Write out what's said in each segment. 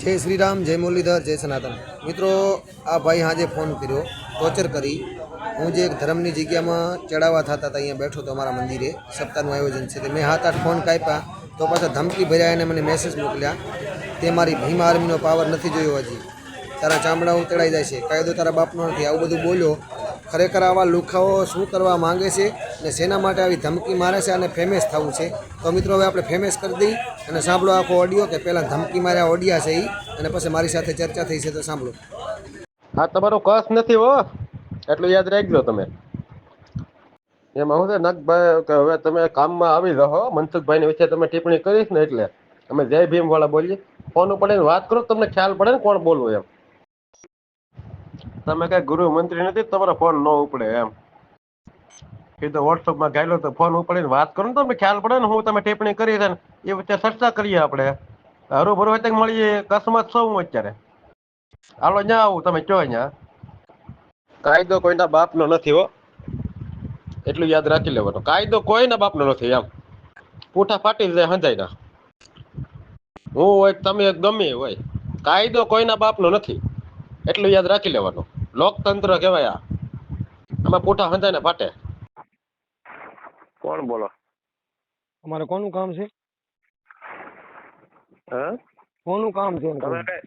જય શ્રીરામ, જય મુરલીધર, જય સનાતન. મિત્રો, આ ભાઈ આજે ફોન કર્યો, ટોર્ચર કરી. હું જે એક ધર્મની જગ્યામાં ચડાવવા થતા હતા, અહીંયા બેઠો હતો અમારા મંદિરે. સપ્તાહનું આયોજન છે. તે મેં હાથ આઠ ફોન કાપ્યા. તો પાછા ધમકી ભર્યા એને મને મેસેજ મોકલ્યા તે મારી ભીમ આર્મીનો પાવર નથી જોયો હજી. તારા ચામડા ઉતળાઈ જાય છે. કાયદો તારા બાપનો નથી. આવું બધું બોલ્યો. ખરેખર આવા લુખાઓ શું કરવા માંગે છે અને શેના માટે આવી ધમકી મારે છે અને ફેમસ થવું છે? તો મિત્રો, હવે આપણે ફેમસ કરી દઈ અને સાંભળો આખો ઓડિયો કે પહેલાં ધમકી માર્યા ઓડિયા છે એ અને પછી મારી સાથે ચર્ચા થઈ છે તો સાંભળો. આ તમારો કસ નથી હો. એટલું યાદ રાખજો તમે. એમાં હું છે નકભાઈ કે હવે તમે કામમાં આવી રહો, મનસુખભાઈની વિશે તમે ટિપ્પણી કરીશ ને એટલે. અમે જય ભીમ વાળા બોલીએ. ફોન ઉપર વાત કરો, તમને ખ્યાલ પડે ને કોણ બોલવું એમ. તમે કઈ ગુરુ મંત્રી નથી તમારો ફોન ન ઉપડે એમ. કીધું વોટ્સઅપમાં ગાયલો તો ફોન ઉપાડીને વાત કરો ને તમને ખ્યાલ પડે ને હું તમે ટિપ્પણી કરી છે ને એ વચ્ચે ચર્ચા કરીએ આપણે. હરુભરું હોય તો મળીએ? અકસ્માત સૌ હું અત્યારે? હાલો, ન્યા આવું, તમે કયો ન્યા? કાયદો કોઈના બાપનો નથી હો. એટલું યાદ રાખી લેવાનું. કાયદો કોઈના બાપનો નથી એમ. પૂઠા ફાટી જાય હંધાઈ ના. હું હોય તમે ગમે હોય. કાયદો કોઈના બાપનો નથી. એટલું યાદ રાખી લેવાનું. લોકતંત્ર કહેવાય આ. આમાં પોઠા હંધાય ને ફાટે. કોણ બોલો? અમારે કોનું કામ છે? હે? કોનું કામ છે તમે કઈ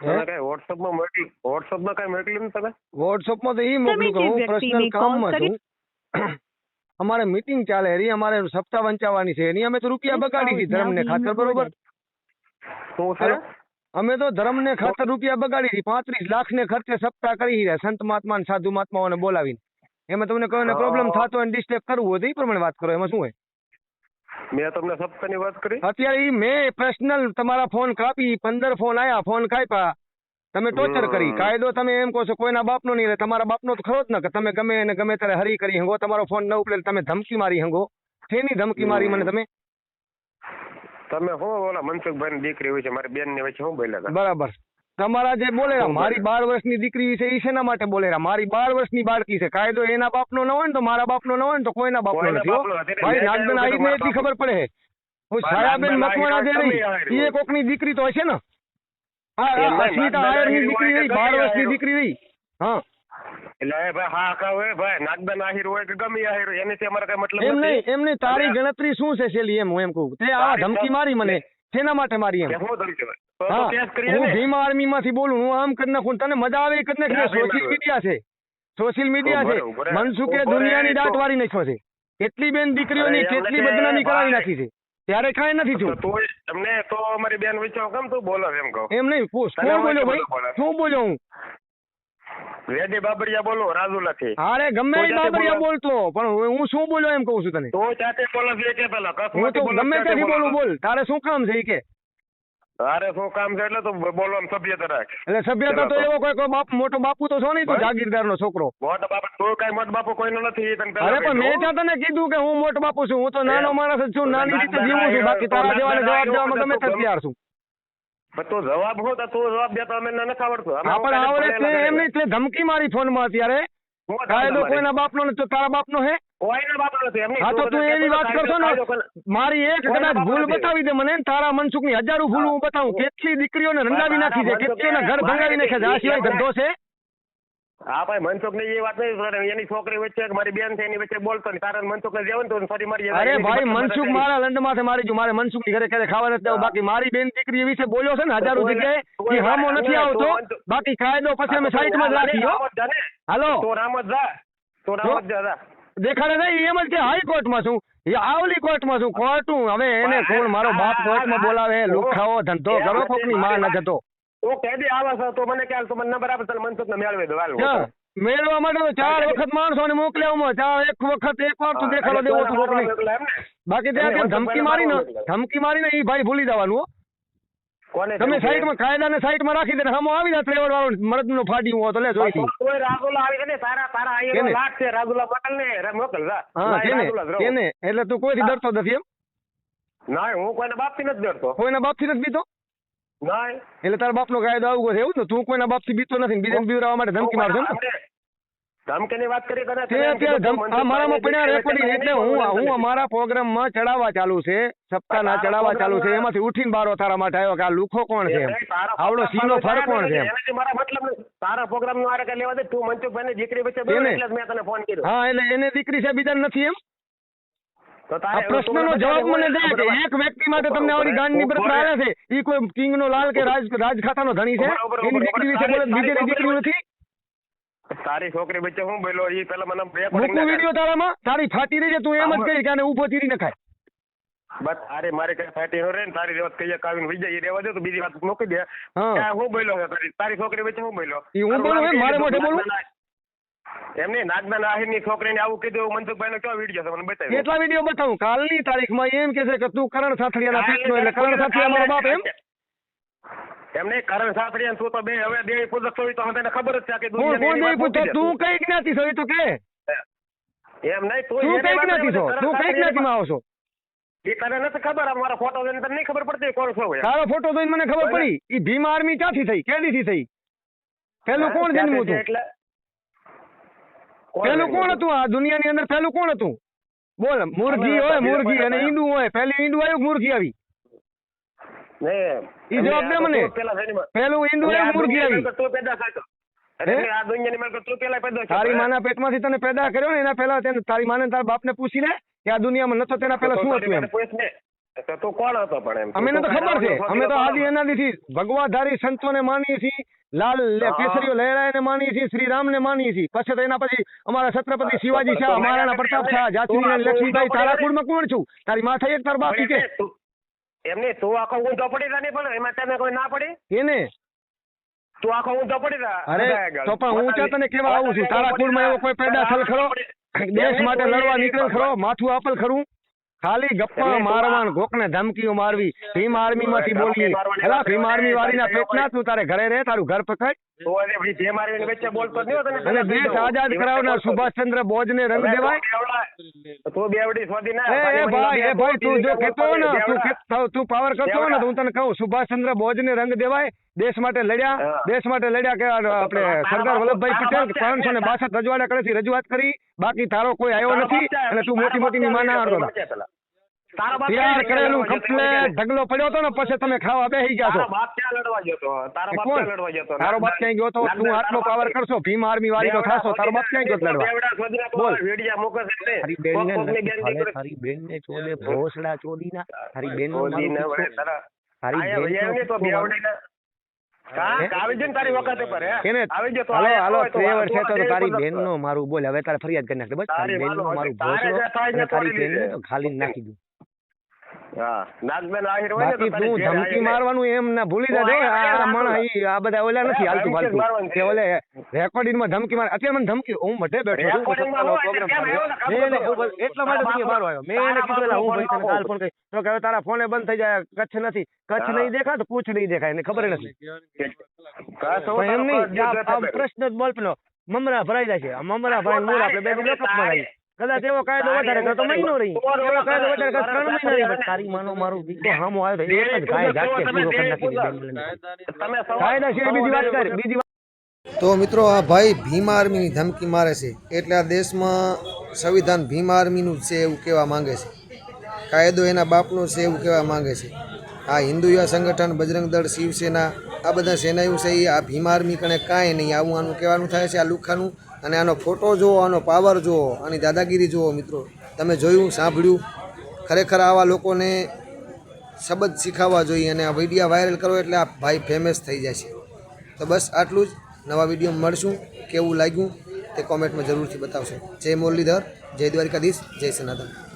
તમે કઈ વોટ્સઅપમાં મોકલી માં કઈ મોકલ્યું ને તમે? WhatsApp માં તો ઈ મોકલ્યું કે હું પર્સનલ કામમાં call છું. અમારે મીટિંગ ચાલે એની અમારે સપ્તાહ વંચાવવાની છે. એની અમે તો રૂપિયા બગાડી હતી ધર્મને ખાતર બરોબર? શું છે? અમે તો ધર્મને ખાતર રૂપિયા બગાડી હતી. પાંત્રીસ લાખ ને ખર્ચે સપ્તાહ કરી રહ્યા. સંત મહાત્મા ને સાધુ મહાત્માઓને બોલાવીને. એમાં તમને કોઈને પ્રોબ્લેમ થતો હોય ડિસ્ટર્બ કરવું હોય તો એ પ્રમાણે વાત કરો. એમાં શું હોય? મેં તમને સપ્તાહની વાત કરી? અત્યારે મેં પર્સનલ તમારા ફોન કાપી પંદર ફોન આયા ફોન કાપ્યા. તમે ટોર્ચર કરી. કાયદો તમે એમ કહો છો કોઈના બાપનો નહીં રહે. તમારા બાપનો તો ખરો જ ને કે. તમે ગમે એને ગમે ત્યારે હરી કરી હંગો. તમારો ફોન ન ઉપડે તમે ધમકી મારી હંગો. શેની ધમકી મારી મને તમે? તમે હો ઓલા મનસુખભાઈ ની દીકરી હોય છે મારી બેનની વચ્ચે હું બોલ્યા બરાબર. તમારા જે બોલેરા મારી બાર વર્ષની દીકરી છે એ શેના માટે બોલેરા? મારી બાર વર્ષની બાળકી છે. કાયદો એના બાપનો ન હોય ને તો મારા બાપનો ન હોય ને તો કોઈના બાપનો નથી. ભાઈ નાગબેન આવીને એટલી ખબર પડે હું. છાયાબેન મકવાણા જે રહી એ કોકની દીકરી તો હશે ને? હા અસ્મિતા આયરની દીકરી રહી બાર વર્ષની દીકરી રહી. હા. એટલે એ ભાઈ હા કા હોય ભાઈ નાગબેન આહિર હોય કે ગમે આહિર હોય એની અમારે કઈ મતલબ એમ નહીં એમ નહીં તારી ગણતરી શું છે શેલી એમ હું એમ કહું. તે આ ધમકી મારી મને શેના માટે મારી એમ? હા ભીમ આર્મી માંથી બોલું હું આમ કરી નાખું તને મજા આવે કરી નાખી સોશિયલ મીડિયા છે. સોશિયલ મીડિયા છે. મનસુખે દુનિયાની દાંત વાળી નાખ્યો છે. કેટલી બેન દીકરીઓની કેટલી બદનામી કરાવી નાખી છે? ત્યારે કાંઈ નથી થયું. તમને તો અમારી બેન વચ્ચે કેમ તું બોલો એમ કહું? એમ નહીં કોણ બોલ્યો ભાઈ? શું બોલ્યો હું? વેદી બાબરિયા બોલો રાજુલા થી અરે ગમે એ જાતે બાબરિયા બોલતો પણ હું શું બોલ્યો એમ કહું છું તને? તો ચાતે બોલો છે કે પેલા હું તો ગમે ત્યાંથી બોલું. બોલ તારે શું કામ છે કે? તારે શું કામ છે એટલે તો બોલવાનું સભ્યતા રાખ. એટલે સભ્યતા તો એવો કોઈ કોઈ બાપ મોટો બાપુ તો છો નહીં તું જાગીરદાર નો છોકરો. મોટો બાપુ તો કઈ મોટો બાપુ કોઈનો નથી અરે પણ મેં ત્યાં તને કીધું કે હું મોટો બાપુ છું હું તો નાનો માણસ જ છું નાની રીતે જીવું છું બાકી તારા જેવાને જવાબ દેવામાં ગમે તૈયાર છું. તું જવાબ શું તો જવાબ દેતો અમને નથી આવડતું. અમે હા પણ હું આવડે છે એમ નહીં એટલે ધમકી મારી ફોનમાં અત્યારે. શું કામ કાયદો? કોઈના બાપનો નથી તો તારા બાપનો હે? કોઈના નથી એમ હા તો તું એવી વાત કરશો ને? મારી એક કદાચ ભૂલ બતાવી દે મને તારા મનસુખની હજારો ભૂલ હું બતાવું. કેટલી દીકરીઓને રંગાવી નાખી છે કેટલી ઘર ભંગાવી નાખ્યા છે. આ સિવાય ધંધો છે? હા ભાઈ મનસુખની એ વાત નહીં. એની છોકરી વચ્ચે મારી બેન છે એની વચ્ચે બોલતો ને કારણ મનસુખ ને જેવું ને તો ફરી મારી અરે ભાઈ મનસુખ મારા લંડ માથે મારી જો મારે મનસુખની ઘરે ક્યારે ખાવા નથી બાકી મારી બેન દીકરી વિશે બોલ્યો છે ને હજારો જગ્યાએ કે હામો નથી આવતો. બાકી કાયદો પછી અમે સાઈડમાં સાઈડમાં રાખી હો. રામ જ જા ને. હાલો. તો રામ જ જા. તું રામ જ. જા, જા. દેખાડે નહીં એમ જ કે હાઈકોર્ટમાં છું. એ આવલી કોર્ટમાં છું. કોર્ટું હવે એને કોણ? મારો બાપ કોર્ટમાં બોલાવે લુખાવો ધંધો કરો કોકની માં ન જતો. તું કેદી આવે છે તો મને ખ્યાલ તો મને નંબર આપે તને મનસુખ ને મેળવી દો હાલ મેળવા માટે તો ચાર વખત માણસોને મોકલ્યા ચાર એક વખત એક વાર તું દેખાડો દેવો તો ને? બાકી ત્યાં ધમકી મારી ને ધમકી મારી ને એ ભાઈ ભૂલી જવાનું હો. સાઈડમાં કાયદા ને સાઈડમાં રાખી દે હમો આવી જાય ત્રેવડ વાળો મરદનો ફાડી હું તો લે જોઈ કોઈ રાજુલા આવી ને તારા તારા? અહીંયા લાખ છે રાજુલા મોકલ ને મોકલ જા. હા કેને? એટલે તું કોઈ થી ડરતો નથી એમ? ના હું કોઈના બાપથી નથી ડરતો. કોઈના બાપથી નથી બીતો? ના એટલે તારા બાપનો કાયદો આવું છે. એવું ને? તું કોઈના બાપથી બીતો નથી ને બીજાને બીવરાવવા માટે ધમકી મારશો ને? ધમકીની વાત કરી તને તે અત્યારે મારામાં પડ્યા રેકોર્ડિંગ એટલે હું હું અમારા પ્રોગ્રામમાં ચડાવવા ચાલુ છે. સપ્તાહના ચડાવવા ચાલુ છે. એમાંથી ઉઠીને બારો તારા માટે આવ્યો કે આ લુખો કોણ છે આવડો સીનો ફર કોણ છે. એનાથી મારા મતલબ તારા પ્રોગ્રામનું આરે લેવા દે. તું મનસુખભાઈ દીકરી બચ્ચે બોલ એટલે મેં તને ફોન કર્યો. હા એટલે એને દીકરી છે બીજા નથી એમ? આ પ્રશ્નનો જવાબ મને દે કે એક વ્યક્તિ માટે તમને આવડી ગાંડની બરફ આવે છે. ઈ કોઈ કિંગનો લાલ કે રાજ રાજખાતાનો ધણી છે? એની દીકરી વિશે બોલે બીજાની દીકરી નથી? તારી છોકરી બચ્ચે હું બોલો ઈ પેલા મને બે મૂકું ના વીડિયો તારામાં? તારી ફાટી રહી છે તું એમ જ કહી કે આને ઊભો ચીરી નખાય બસ અરે મારે કઈ ફાટી નો રે ને તારી રેવત કહીએ કાવીને વિજય રહેવા દે તો બીજી વાત મૂકી દે. હા. બોલ્યો તારી? તારી છોકરી વચ્ચે હું બોલ્યો? હું બોલું મારે મોઢે બોલું? એમની નાગદાન આહિરની છોકરીને આવું કીધું મનસુખભાઈ નો કયો વીડિયો છે મને બતાવ્યો કેટલા વીડિયો બતાવું. કાલની તારીખમાં એમ કે છે કે તું કરણ સાથળિયાના પેટનો એટલે કરણ સાથળિયા મારો બાપ એમ? એમને કરણ સાસરિયા તું તો બે હવે દેવી પૂજક છો તો તને ખબર જ છે કે દુનિયા કોણ દેવી દે તું કઈ જ્ઞાતિ છો એ તો કે. એમ નહીં તું તું કઈ જ્ઞાતિ છો? તું કઈ જ્ઞાતિમાં આવો છો? એ તને નથી ખબર? મારો ફોટો જોઈને તને નહીં ખબર પડતી કોણ છો. તારો ફોટો જોઈને મને ખબર પડી. ઈ ભીમ આર્મી ક્યાંથી થઈ? કેદીથી થઈ? પેલું કોણ જન્મ્યું હતું એટલે પેલું કોણ હતું? આ દુનિયાની અંદર પેલું કોણ હતું? બોલ મુરઘી હોય મુરઘી અને ઈંડું હોય. પેલી ઈંડું આવ્યું મુરઘી આવી? ઈ જવાબ દે મને. પેલા. પેલું ઈંડું આવ્યું મુરઘી આવી? પેલા. તારી માના પેટમાંથી તને પેદા કર્યો ને એના પહેલા તેને તારી માને તારા બાપને પૂછી લે કે આ દુનિયામાં નતો તેના પહેલા શું હતું એમ. તો કોણ હતો પણ એમ? અમને તો ખબર છે. અમે તો? આદિ અનાદિથી ભગવાધારી સંતોને માનીએ છીએ. લાલ. કેસરીઓ લહેરાયને માનીએ છીએ શ્રી રામને માની છીએ. પછી તો એના પછી અમારા છત્રપતિ શિવાજી શાહ મહારાણા પ્રતાપ શાહ જાચરી લક્ષ્મીભાઈ તારા કુળમાં કોણ છું? તારી માથે એક તાર બાપી કે એમને તું- આખો ઊંધો પડી રહ્યા પણ એમાં તને કોઈ ના પડી? એને તું આખો ઊંધો પડી રહ્યા અરે તો પણ હું ચા તને કેવા આવું છું તારા કુળમાં એવો કોઈ પેદા થલ ખરો? દેશ માટે લડવા નીકળેલ ખરો માથું આપેલ ખરું. ખાલી ગપ્પા મારવા કોકને ગોકને ધમકીઓ મારવી ભીમ આર્મી માંથી બોલીએ. એલા ભીમ આર્મી વાળી ના પેટ ના તું તારે ઘરે રહે તારું ઘર પકડ. બોઝ સુભાષચંદ્ર બોઝને રંગ દેવાય? તું બેવડી શોધી ના એ એ ભાઈ એ ભાઈ તું જો કહેતો ને તું તું પાવર કરતો ને હું તને કહું સુભાષચંદ્ર બોઝને રંગ દેવાય દેશ માટે લડ્યા દેશ માટે લડ્યા કે આપણે સરદાર વલ્લભભાઈ પટેલ ત્રણસો ને બાસઠ રજવાડા કરેથી રજૂઆત કરી બાકી તારો કોઈ આવ્યો નથી અને તું મોટી મોટી ની માના. તૈયાર કરેલું કમ્પ્લેટ ઢગલો પડ્યો હતો ને પછી તમે ખાવા બેસી ગયા છો બાપ ક્યાં લડવા ગયો તો બાપ ક્યાં લડવા ગયો તારો બાપ ક્યાં ગયો તો? તું આટલો પાવર કરશો? ભીમ આર્મી વાળી નો થાશો તારો બાપ ક્યાં ગયો લડવા? બેવડા શોધીને તો બોલ. વેડિયા મૂકે એટલે. તારી બેન ને તારી બેન ને. ચોદે ભોસડા નો તારા- બેન ને નો તારે તારી બેન નો ને. ખાલી નાખી દઉં. હા. નાગબેન આહિર હોય ને તો તું ધમકી મારવાનું એમ ના ભૂલી તો આ માણસ આ બધા ઓલા નથી હાલતું ફાલતું. કે ઓલે રેકોર્ડિંગમાં ધમકી માર અત્યારે મને ધમકી હું મઢે બેઠો છું. હું Recording માં સત્તાનો હોય એટલે program કેમ ચાલે. આવ્યો ને? મેં એને એવું બોલ- એટલા માટે તારા મારો આવ્યો મેં એને કીધું એલા હું ભાઈ તને ફોન કાલ ફોન કરી તો કે તારા ફોને બંધ થઈ જાય. કચ્છ નથી. કચ્છ નહીં દેખાય તો પૂછ નહીં દેખાય. એને ખબર નથી. એમ નહીં. પ્રશ્ન જ બોલ પેલો મમરા ભરાઈ જાય છે. મમરા ભરાઈ મૂળ આપણે બે રહી કદાચ એવો કાયદો વધારે કરતો મહિનો રહી. એવો કાયદો વધારે કરતો ત્રણ મહિના રહી. તારી માનો મારું દીકરો હામો આવ્યો તો એક જ ગાય જાતે પૂરો કરી નાખી દીધી તમે કાયદા છે બીજી વાત કર બીજી તો મિત્રો આ ભાઈ ભીમ આર્મીની ધમકી મારે છે. એટલે આ દેશમાં સંવિધાન ભીમ આર્મીનું છે એવું કહેવા માંગે છે. કાયદો એના બાપનો છે એવું કહેવા માંગે છે. આ હિન્દુ યુવા સંગઠન બજરંગ દળ શિવસેના આ બધા સેનાયું છે એ આ ભીમ આર્મી કણે કાંઈ નહીં આવું આનું કહેવાનું થાય છે આ લુખાનું. અને આનો ફોટો જુઓ, આનો પાવર જુઓ, આની દાદાગીરી જુઓ મિત્રો. તમે જોયું, સાંભળ્યું. ખરેખર આવા લોકોને શબ્દ શીખવવા જોઈએ અને આ વીડિયો વાયરલ કરો એટલે આ ભાઈ ફેમસ થઈ જાય છે. તો બસ આટલું જ. નવા વીડિયો મળશું. કેવું લાગ્યું તે કોમેન્ટમાં જરૂરથી બતાવશો. જય મુરલીધર, જય દ્વારિકાધીશ, જય સનાતન.